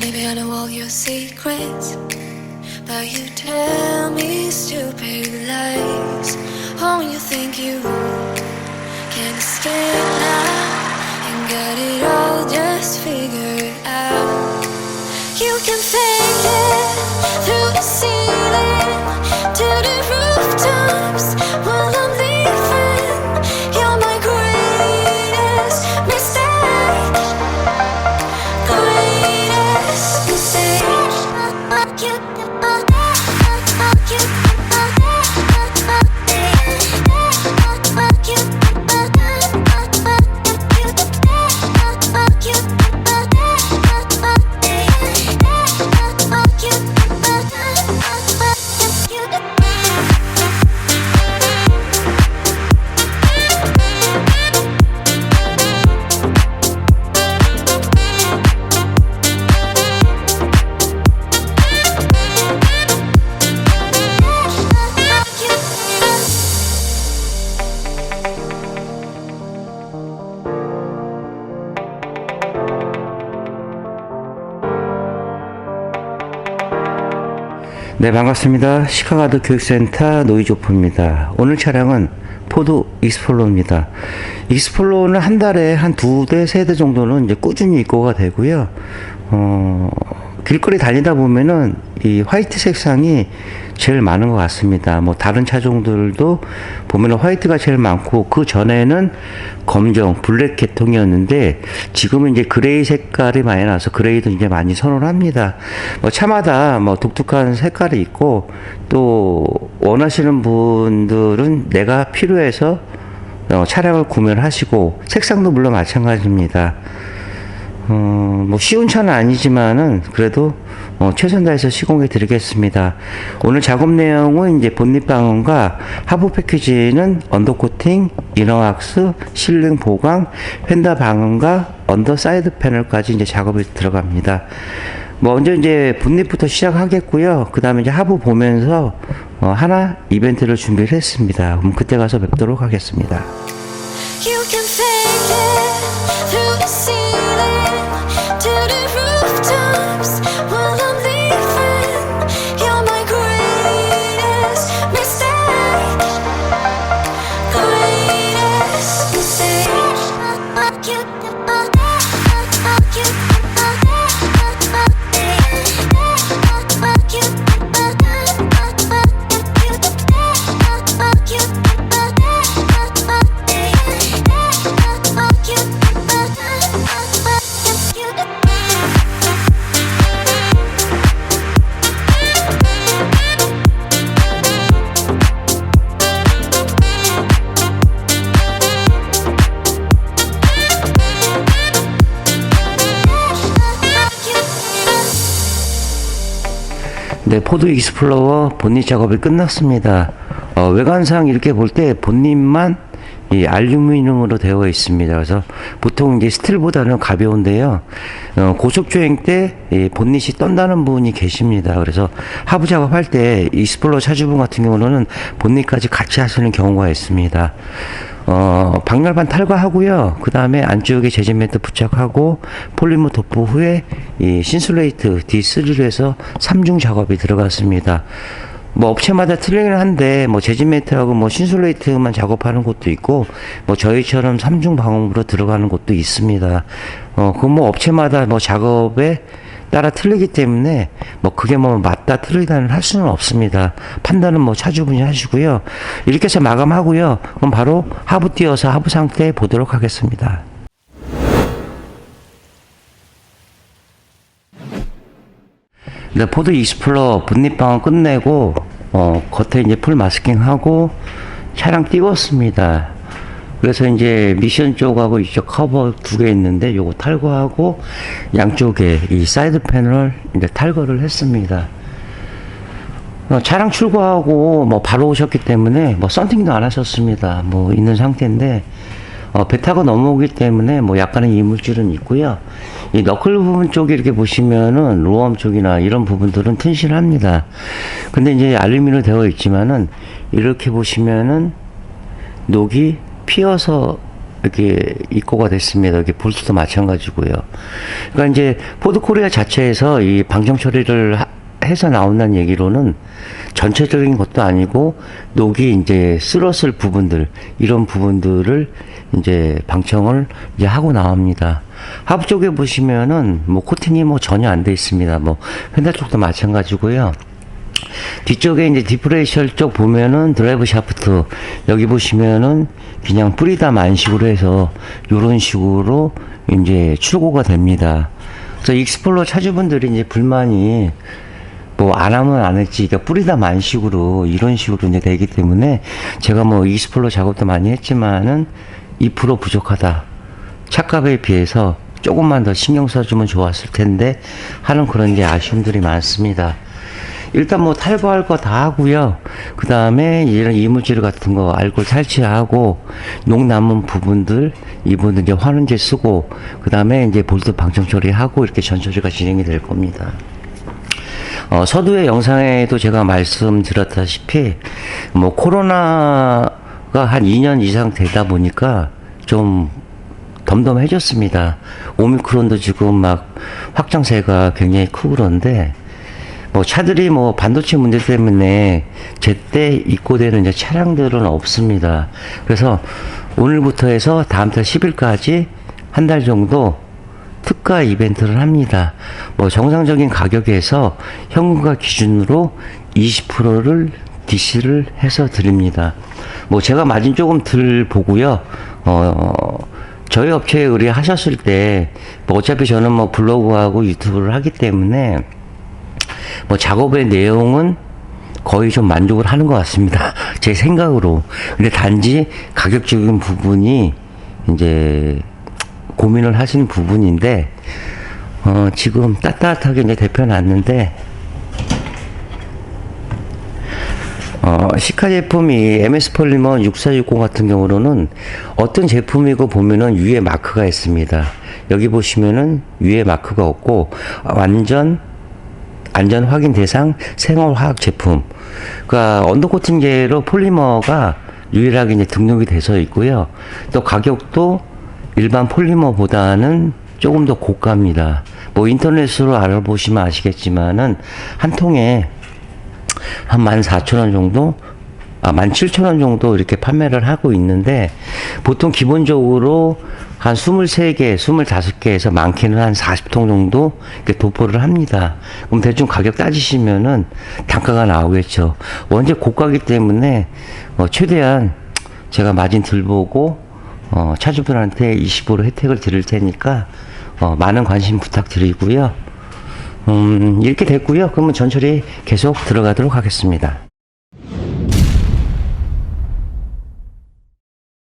Maybe I know all your secrets, but you tell me stupid lies. Oh, you think you can escape now and got it all just figured out. You can fake 네, 반갑습니다. 시카가드 교육센터 노이조프입니다. 오늘 차량은 포드 익스플로러입니다. 익스플로러는 한 달에 한 두 대, 세 대 정도는 이제 꾸준히 입고가 되고요. 어, 길거리 달리다 보면은 이 화이트 색상이 제일 많은 것 같습니다. 뭐 다른 차종들도 보면은 화이트가 제일 많고 그 전에는 검정, 블랙 계통이었는데 지금은 이제 그레이 색깔이 많이 나서 그레이도 이제 많이 선호합니다. 뭐 차마다 뭐 독특한 색깔이 있고 또 원하시는 분들은 내가 필요해서 어, 차량을 구매를 하시고 색상도 물론 마찬가지입니다. 어, 뭐 쉬운 차는 아니지만은 그래도 어, 최선 다해서 시공해 드리겠습니다. 오늘 작업 내용은 이제 본닛 방음과 하부 패키지는 언더 코팅, 이너왁스, 실링 보강, 휀다 방음과 언더 사이드 패널까지 이제 작업이 들어갑니다. 먼저 이제 본닛부터 시작하겠고요. 그 다음에 이제 하부 보면서 어, 하나 이벤트를 준비를 했습니다. 그럼 그때 가서 뵙도록 하겠습니다. You can fake it through the ceiling to the rooftops 네, 포드 익스플로러 본닛 작업이 끝났습니다. 어, 외관상 이렇게 볼 때 본닛만 이 알루미늄으로 되어 있습니다. 그래서 보통 이제 스틸보다는 가벼운데요. 어, 고속 주행 때 이 본닛이 떤다는 분이 계십니다. 그래서 하부 작업할 때 익스플로러 차주분 같은 경우는 본닛까지 같이 하시는 경우가 있습니다. 어, 박열판 탈거하고요. 그 다음에 안쪽에 재질 매트 부착하고 폴리머 도포 후에 이 신슐레이트 D3로 해서 3중 작업이 들어갔습니다. 뭐 업체마다 틀리긴 한데 뭐 재질 매트하고 뭐 신슐레이트만 작업하는 곳도 있고 뭐 저희처럼 3중 방음으로 들어가는 곳도 있습니다. 어, 그 뭐 업체마다 뭐 작업에 따라 틀리기 때문에 뭐 그게 뭐 맞다 틀리다는 할 수는 없습니다. 판단은 뭐 차주분이 하시고요. 이렇게 해서 마감하고요. 그럼 바로 하부 띄어서 하부 상태 보도록 하겠습니다. 네, 포드 익스플러 분립방을 끝내고 어, 겉에 이제 풀 마스킹하고 차량 띄웠습니다. 그래서 이제 미션 쪽하고 이쪽 커버 두 개 있는데 요거 탈거하고 양쪽에 이 사이드 패널 이제 탈거를 했습니다. 어, 차량 출고하고 뭐 바로 오셨기 때문에 뭐 썬팅도 안 하셨습니다. 뭐 있는 상태인데 어, 배 타고 넘어오기 때문에 뭐 약간의 이물질은 있고요. 이 너클 부분 쪽에 이렇게 보시면은 로엄 쪽이나 이런 부분들은 튼실합니다. 근데 이제 알루미늄으로 되어 있지만은 이렇게 보시면은 녹이 피어서 이렇게 입고가 됐습니다. 여기 볼트도 마찬가지고요. 그러니까 이제 포드 코리아 자체에서 이 방정 처리를 하- 해서 나온다는 얘기로는 전체적인 것도 아니고 녹이 이제 쓸었을 부분들 이런 부분들을 이제 방청을 이제 하고 나옵니다. 하부 쪽에 보시면은 뭐 코팅이 뭐 전혀 안 돼 있습니다. 뭐 펜달 쪽도 마찬가지고요. 뒤쪽에 이제 디프레셜 쪽 보면은 드라이브 샤프트 여기 보시면은 그냥 뿌리다 만식으로 해서 요런 식으로 이제 출고가 됩니다. 그래서 익스플로 차주분들이 이제 불만이 뭐 안 하면 안 했지 그러니까 뿌리다 만식으로 이런 식으로 이제 되기 때문에 제가 뭐 익스플로 작업도 많이 했지만은 2% 부족하다. 착값에 비해서 조금만 더 신경 써주면 좋았을 텐데 하는 그런 이제 아쉬움들이 많습니다. 일단 뭐 탈거할 거 다 하고요. 그 다음에 이런 이물질 같은 거 알코올 탈취하고 녹 남은 부분들 이분들 이제 환원제 쓰고 그 다음에 이제 볼트 방청 처리하고 이렇게 전 처리가 진행이 될 겁니다. 어, 서두의 영상에도 제가 말씀드렸다시피 뭐 코로나가 한 2년 이상 되다 보니까 좀 덤덤해졌습니다. 오미크론도 지금 막 확장세가 굉장히 크고 그런데 뭐 차들이 뭐 반도체 문제 때문에 제때 입고되는 이제 차량들은 없습니다. 그래서 오늘부터 해서 다음 달 10일까지 한 달 정도 특가 이벤트를 합니다. 뭐 정상적인 가격에서 현금가 기준으로 20%를 DC를 해서 드립니다. 뭐 제가 마진 조금 들 보고요. 어, 저희 업체에 의뢰하셨을 때, 뭐 어차피 저는 뭐 블로그하고 유튜브를 하기 때문에 뭐 작업의 내용은 거의 좀 만족을 하는 것 같습니다. 제 생각으로. 근데 단지 가격적인 부분이 이제 고민을 하시는 부분인데, 어, 지금 따뜻하게 이제 대표놨는데, 어, 시카 제품이 MS 폴리머 6460 같은 경우로는 어떤 제품이고 보면은 위에 마크가 있습니다. 여기 보시면은 위에 마크가 없고 완전 안전 확인 대상 생활화학 제품. 그러니까 언더코팅제로 폴리머가 유일하게 이제 등록이 돼서 있고요. 또 가격도 일반 폴리머보다는 조금 더 고가입니다. 뭐 인터넷으로 알아보시면 아시겠지만은 한 통에 한 14,000원 정도? 아, 17,000원 정도 이렇게 판매를 하고 있는데, 보통 기본적으로 한 23개, 25개에서 많게는 한 40통 정도 이렇게 도포를 합니다. 그럼 대충 가격 따지시면은 단가가 나오겠죠. 원재 고가기 때문에, 어, 최대한 제가 마진 들 보고, 어, 차주분한테 20% 혜택을 드릴 테니까, 어, 많은 관심 부탁드리고요. 음, 이렇게 됐고요. 그러면 전철이 계속 들어가도록 하겠습니다.